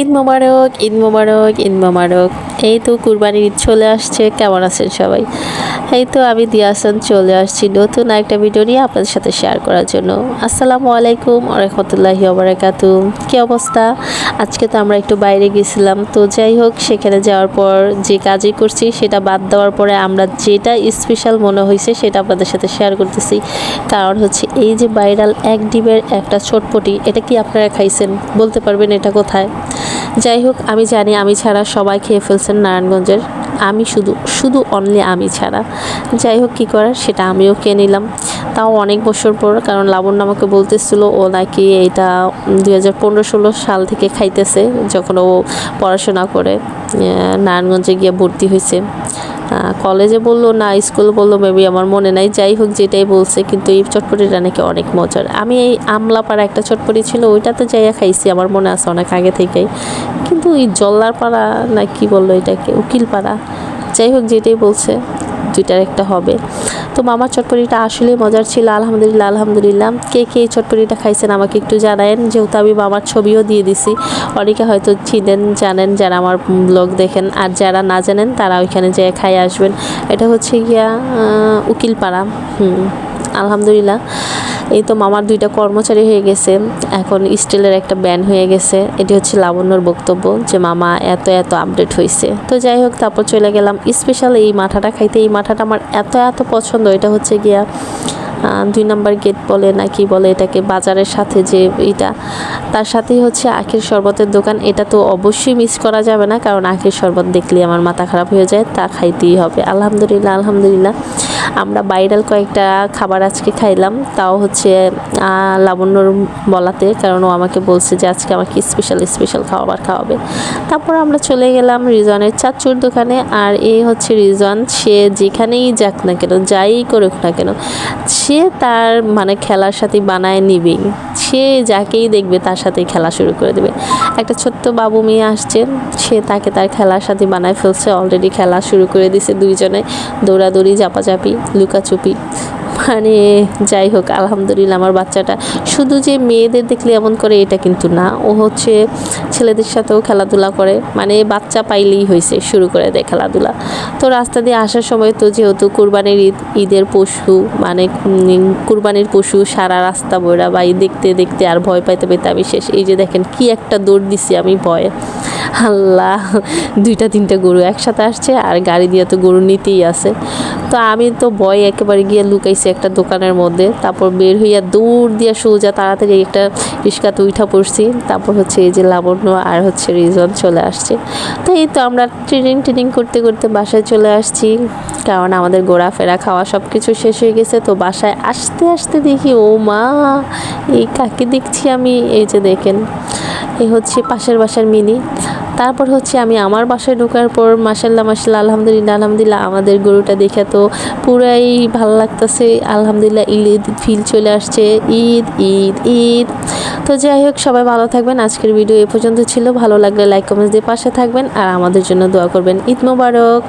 ঈদ মোবারক ঈদ মোবারক ঈদ মোবারক। এই তো কুরবানির ঈদ চলে আসছে, কেমন আছেন সবাই? এই তো আমি দিয়াসান চলে আসছি নতুন একটা ভিডিও নিয়ে আপনাদের সাথে শেয়ার করার জন্য। আসসালামু আলাইকুম রহমতুল্লাহি ওবরাকাতু কী অবস্থা? আজকে তো আমরা একটু বাইরে গেছিলাম, তো যাই হোক, সেখানে যাওয়ার পর যে কাজই করছি, সেটা বাদ দেওয়ার পরে আমরা যেটা স্পেশাল মনে হয়েছে, সেটা আপনাদের সাথে শেয়ার করতেছি। কারণ হচ্ছে এই যে ভাইরাল এক ডিমের একটা চটপটি এটা কি আপনারা খাইছেন? বলতে পারবেন এটা কোথায়? যাই হোক আমি জানি আমি ছাড়া সবাই খেয়ে ফেলছেন নারায়ণগঞ্জের। আমি শুধু শুধু অনলি আমি ছাড়া। যাই হোক কী করার সেটা আমিও খেয়ে নিলাম। তাও অনেক বছর পর, কারণ লাবণ্য আমাকে বলতেছিল, ও নাকি এটা দুই হাজার পনেরো, ষোলো সাল থেকে খাইতেছে, যখন ও পড়াশোনা করে নারায়ণগঞ্জে গিয়ে ভর্তি হয়েছে। কলেজে বলল, না, স্কুল বলল, মেবি আমার মনে নাই। যাই হোক, যেটাই বলছে, কিন্তু এই চটপটিটা নাকি অনেক মজার। আমি এই আমলাপাড়া একটা চটপটি ছিল, ওইটাতে যাইয়া খাইছি, আমার মনে আছে অনেক আগে থেকেই। কিন্তু এই জল্লারপাড়া না কি বলল এটাকে, উকিলপাড়া, যাই হোক, যেটাই বলছে, দুইটার একটা হবে। তো মামার চটপটিটা আসলে মজার ছিল, আলহামদুলিল্লাহ আলহামদুলিল্লাহ। কে কে এই চটপটিটা খাইছেন আমাকে একটু জানায়েন, যেহেতু আমি মামার ছবিও দিয়ে দিছি। অনেকে হয়তো চিনেন, জানেন, যারা আমার ব্লগ দেখেন। আর যারা না জানেন, তারা ওইখানে যেয়ে খাই আসবেন। এটা হচ্ছে গিয়া উকিলপাড়া। হুম, আলহামদুলিল্লাহ। এই তো মামার দুইটা কর্মচারী হয়ে গেছে। এখন স্টিলের একটা ব্যান হয়ে গেছে। এটি হচ্ছে লাবণ্যর বক্তব্য যে, মামা, এত এত আপডেট হয়েছে তো যাই হোক, তারপর চলে গেলাম। স্পেশাল এই মাথাটা খাইতে। এই মাথাটা আমার এত এত পছন্দ। এটা হচ্ছে গিয়া দুই নাম্বার গেট বলে না কি বলে এটাকে, বাজারের সাথে যে এটা। তার সাথেই হচ্ছে আখের শরবতের দোকান। এটা তো অবশ্যই মিস করা যাবে না, কারণ আখের শরবত দেখলে আমার মাথা খারাপ হয়ে যায়। তা খাইতেই হবে। আলহামদুলিল্লাহ আলহামদুলিল্লাহ। আমরা বাইরাল কয়েকটা খাবার আজকে খাইলাম, তাও হচ্ছে লাবণ্যর বলাতে, কারণ ও আমাকে বলছে যে আজকে আমাকে স্পেশাল স্পেশাল খাবার খাওয়াবে। তারপর আমরা চলে গেলাম রিজনের চাচুর দোকানে, আর এই হচ্ছে রিজন সে যেখানেই যাক না কেন, যাই করুক না কেন, সে তার মানে খেলার সাথে বানায় নিবেই। সে যাকেই দেখবে তার সাথে খেলা শুরু করে দেবে। একটা ছোট্ট বাবু মেয়ে আসছে, সে তাকে তার খেলার সাথে বানায় ফেলছে। অলরেডি খেলা শুরু করে দিছে দুইজনে। দৌড়াদৌড়ি, চাপাচাপি লুকাচুপি মানে যাই হোক, আলহামদুলিল্লাহ আমার বাচ্চাটা শুধু যে মেয়েদের দেখলে এমন করে এটা কিন্তু না। ও হচ্ছে ছেলেদের সাথেও খেলাধুলা করে মানে বাচ্চা পাইলেই হয়েছে শুরু করে দেয় খেলাধুলা। তো রাস্তা দিয়ে আসার সময় তো যেহেতু কুরবানির ঈদ, ঈদের পশু মানে কুরবানির পশু সারা রাস্তা বইরা বা দেখতে দেখতে আর ভয় পাইতে পাইতে আমি শেষ। এই যে দেখেন কি একটা দৌড় দিছি আমি ভয়ে। আল্লাহ, দুইটা তিনটা গরু একসাথে আসছে আর গাড়ি দিয়ে তো গরু নিতেই আছে। তো আমি তো বয় একেবারে গিয়ে লুকাইছি একটা দোকানের মধ্যে। তারপর বের হইয়া দৌড় দিয়া সোজা তাড়াতাড়ি একটা রিক্সাতে উঠা পড়ছি। তারপর হচ্ছে এই যে লাবণ্য আর হচ্ছে রিজন চলে আসছে। তো এই তো আমরা ট্রেনিং ট্রেনিং করতে করতে বাসায় চলে আসছি। কারণ আমাদের ঘোরাফেরা, খাওয়া সব কিছু শেষ হয়ে গেছে। তো বাসায় আসতে আসতে দেখি, ও মা, এই কাকে দেখছি আমি? এই যে দেখেন এই হচ্ছে পাশের বাসার মিনি। তারপর হচ্ছে আমি আমার বাসায় ঢোকার পর মাসাল্লাহ মাসাল্লাহ আলহামদুলিল্লাহ আলহামদুলিল্লাহ, আমাদের গরুটা দেখে তো পুরাই ভালো লাগতেছে। আলহামদুলিল্লাহ, ঈদ ফিল চলে আসছে। ঈদ ঈদ ঈদ। তো যাই হোক, সবাই ভালো থাকবেন। আজকের ভিডিও এ পর্যন্ত ছিল। ভালো লাগলে লাইক কমেন্টস দিয়ে পাশে থাকবেন। আর আমাদের জন্য দোয়া করবেন। ঈদ মোবারক।